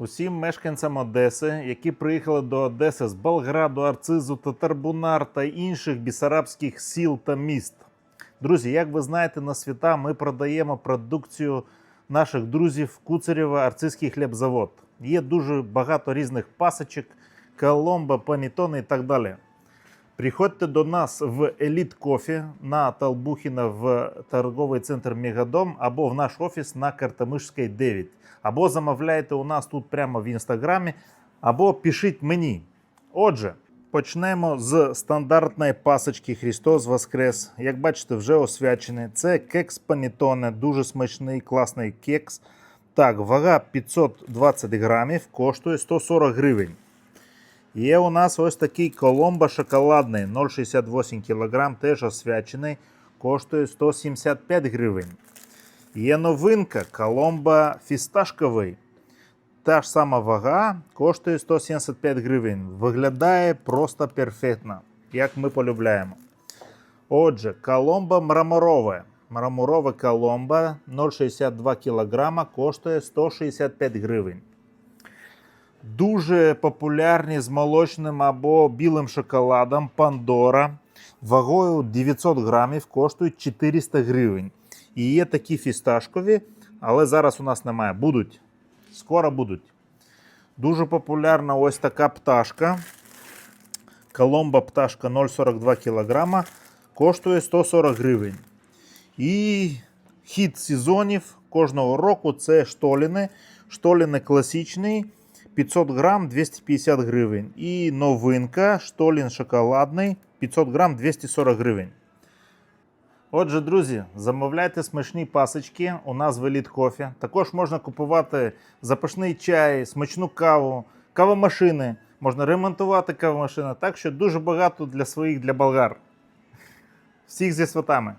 усім мешканцям Одеси, які приїхали до Одеси з Болграду, Арцизу, Татарбунар та інших бісарабських сіл та міст. Друзі, як ви знаєте, на свята ми продаємо продукцію наших друзів Куцарєва Арцизький хлібзавод. Є дуже багато різних пасочок, коломба, панітони і так далі. Приходьте до нас в Еліт Кофі на Талбухіна в торговий центр Мегадом або в наш офіс на Картамишській 9. Або замовляйте у нас тут прямо в інстаграмі, або пишіть мені. Отже, почнемо з стандартної пасочки Христос Воскрес. Як бачите, вже освячений. Це кекс панітоне, дуже смачний, класний кекс. Так, вага 520 грамів, коштує 140 гривень. Є у нас ось такий коломбо шоколадний 0,68 кг, теж освячений, коштує 175 гривень. Є новинка коломбо фісташковий. Та ж сама вага коштує 175 гривень. Виглядає просто перфектно, як ми полюбляємо. Отже, коломбо мраморове. Мраморове коломбо 0,62 кг коштує 165 гривень. Дуже популярні з молочним або білим шоколадом Пандора. Вагою 900 грамів коштують 400 гривень. І є такі фісташкові, але зараз у нас немає. Будуть. Скоро будуть. Дуже популярна ось така пташка. Коломба пташка 0,42 кг коштує 140 гривень. І хід сезонів кожного року це штоліни. Штоліни класичний 500 грам 250 гривень. І новинка штолін шоколадний 500 грам 240 гривень. Отже, друзі, замовляйте смачні пасочки у нас в Elite Coffee. Також можна купувати запашний чай, смачну каву, кавомашини. Можна ремонтувати кавомашини. Так що дуже багато для своїх, для болгар. Всіх зі святами!